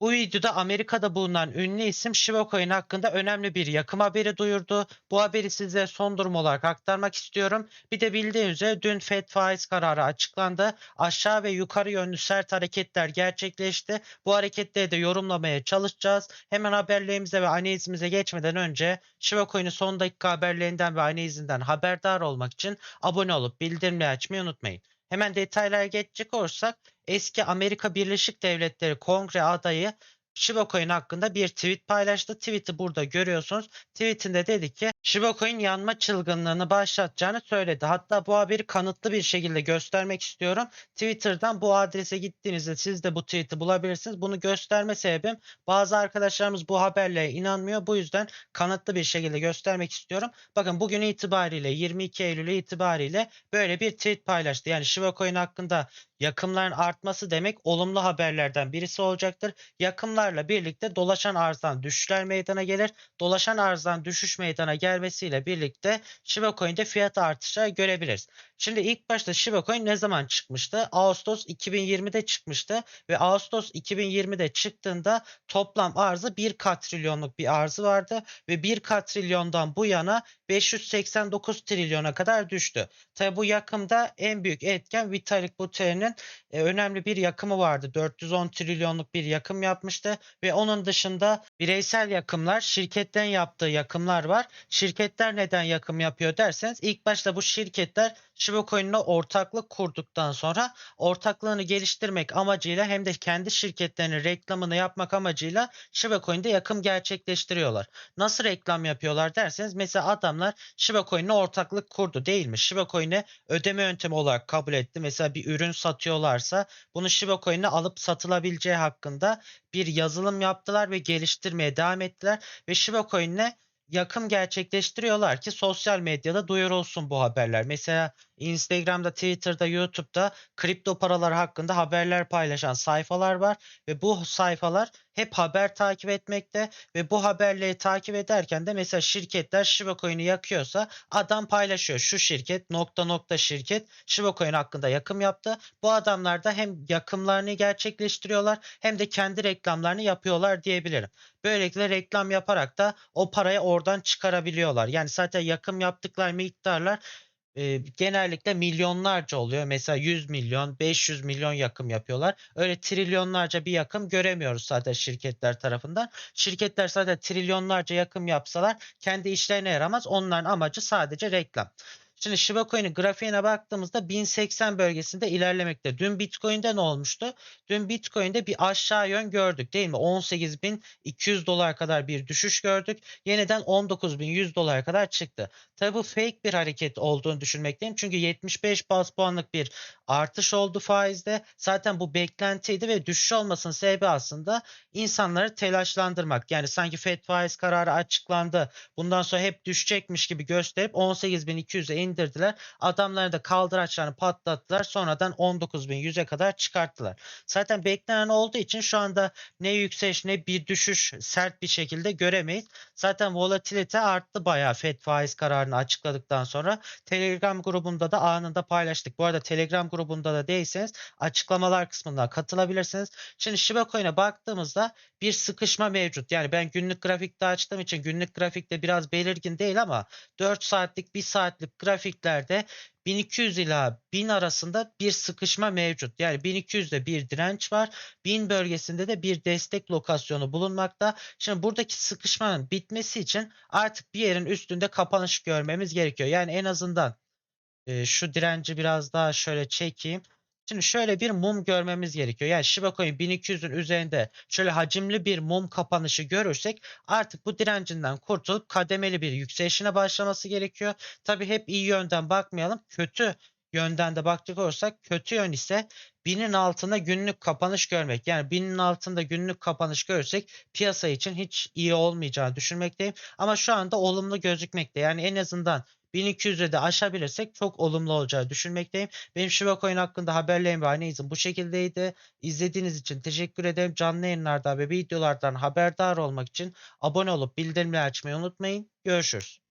Bu videoda Amerika'da bulunan ünlü isim Shiba Coin hakkında önemli bir yakım haberi duyurdu. Bu haberi size son durum olarak aktarmak istiyorum. Bir de bildiğiniz üzere dün FED faiz kararı açıklandı. Aşağı ve yukarı yönlü sert hareketler gerçekleşti. Bu hareketleri de yorumlamaya çalışacağız. Hemen haberlerimize ve analizimize geçmeden önce Shiba Coin'in son dakika haberlerinden ve analizinden haberdar olmak için abone olup bildirimleri açmayı unutmayın. Hemen detaylara geçecek olursak eski Amerika Birleşik Devletleri Kongre adayı Shiba Coin hakkında bir tweet paylaştı. Tweet'i burada görüyorsunuz. Tweetinde dedi ki Shiba Coin yanma çılgınlığını başlatacağını söyledi. Hatta bu haberi kanıtlı bir şekilde göstermek istiyorum. Twitter'dan bu adrese gittiğinizde siz de bu tweet'i bulabilirsiniz. Bunu gösterme sebebim bazı arkadaşlarımız bu haberlere inanmıyor. Bu yüzden kanıtlı bir şekilde göstermek istiyorum. Bakın bugün itibariyle 22 Eylül itibariyle böyle bir tweet paylaştı. Yani Shiba Coin hakkında yakımların artması demek olumlu haberlerden birisi olacaktır. Yakımlarla birlikte dolaşan arzdan düşüşler meydana gelir. Dolaşan arzdan düşüş meydana gelmesiyle birlikte Shiba Coin'de fiyat artışları görebiliriz. Şimdi ilk başta Shiba Coin ne zaman çıkmıştı? Ağustos 2020'de çıkmıştı ve Ağustos 2020'de çıktığında toplam arzı 1 katrilyonluk bir arzı vardı ve 1 katrilyondan bu yana 589 trilyona kadar düştü. Tabi bu yakımda en büyük etken Vitalik Buterin'in e, önemli bir yakımı vardı. 410 trilyonluk bir yakım yapmıştı ve onun dışında bireysel yakımlar, şirketten yaptığı yakımlar var. Şirketler neden yakım yapıyor derseniz ilk başta bu şirketler Shiba Coin'le ortaklık kurduktan sonra ortaklığını geliştirmek amacıyla hem de kendi şirketlerinin reklamını yapmak amacıyla Shiba Coin'de yakım gerçekleştiriyorlar. Nasıl reklam yapıyorlar derseniz mesela adamlar Shiba Coin'le ortaklık kurdu değil mi? Shiba Coin'e ödeme yöntemi olarak kabul etti. Mesela bir ürün satıyorlarsa bunu Shiba Coin'e alıp satılabileceği hakkında bir yazılım yaptılar ve geliştirmeye devam ettiler ve Shiba Coin'le yakım gerçekleştiriyorlar ki sosyal medyada duyurulsun bu haberler. Mesela Instagram'da, Twitter'da, YouTube'da kripto paralar hakkında haberler paylaşan sayfalar var ve bu sayfalar hep haber takip etmekte ve bu haberleri takip ederken de mesela şirketler Shiba Coin'i yakıyorsa adam paylaşıyor. Şu şirket nokta nokta şirket Shiba Coin hakkında yakım yaptı. Bu adamlar da hem yakımlarını gerçekleştiriyorlar hem de kendi reklamlarını yapıyorlar diyebilirim. Böylelikle reklam yaparak da o parayı oradan çıkarabiliyorlar. Yani zaten yakım yaptıkları miktarlar e, genellikle milyonlarca oluyor. Mesela 100 milyon, 500 milyon yakım yapıyorlar. Öyle trilyonlarca bir yakım göremiyoruz zaten şirketler tarafından. Şirketler zaten trilyonlarca yakım yapsalar kendi işlerine yaramaz. Onların amacı sadece reklam. Şimdi Shiba Coin'in grafiğine baktığımızda 1080 bölgesinde ilerlemekte. Dün Bitcoin'de ne olmuştu? Dün Bitcoin'de bir aşağı yön gördük değil mi? 18.200 dolar kadar bir düşüş gördük. Yeniden 19.100 dolara kadar çıktı. Tabi bu fake bir hareket olduğunu düşünmekteyim. Çünkü 75 bas puanlık bir artış oldu faizde. Zaten bu beklentiydi ve düşüş olmasının sebebi aslında insanları telaşlandırmak. Yani sanki FED faiz kararı açıklandı. Bundan sonra hep düşecekmiş gibi gösterip 18.200'e indirdiler. Adamları da kaldıraçlarını patlattılar. Sonradan 19.100'e kadar çıkarttılar. Zaten beklenen olduğu için şu anda ne yükseliş ne bir düşüş sert bir şekilde göremeyiz. Zaten volatilite arttı bayağı FED faiz kararını açıkladıktan sonra. Telegram grubunda da anında paylaştık. Bu arada Telegram grubunda da değilseniz açıklamalar kısmından katılabilirsiniz. Şimdi Shiba Coin'e baktığımızda bir sıkışma mevcut. Yani ben günlük grafikte açtığım için günlük grafikte biraz belirgin değil ama 4 saatlik 1 saatlik grafiklerde 1200 ila 1000 arasında bir sıkışma mevcut. Yani 1200'de bir direnç var. 1000 bölgesinde de bir destek lokasyonu bulunmakta. Şimdi buradaki sıkışmanın bitmesi için artık bir yerin üstünde kapanış görmemiz gerekiyor. Yani en azından e, şu direnci biraz daha şöyle çekeyim. Şimdi şöyle bir mum görmemiz gerekiyor. Yani Shiba Coin 1200'ün üzerinde şöyle hacimli bir mum kapanışı görürsek artık bu direncinden kurtulup kademeli bir yükselişine başlaması gerekiyor. Tabi hep iyi yönden bakmayalım. Kötü yönden de bakacak olursak kötü yön ise binin altında günlük kapanış görmek. Yani binin altında günlük kapanış görürsek piyasa için hiç iyi olmayacağını düşünmekteyim. Ama şu anda olumlu gözükmekte. Yani en azından 1200'ü de aşabilirsek çok olumlu olacağı düşünmekteyim. Benim Shiba Coin hakkında haberlerim ve analizim bu şekildeydi. İzlediğiniz için teşekkür ederim. Canlı yayınlardan ve videolardan haberdar olmak için abone olup bildirimleri açmayı unutmayın. Görüşürüz.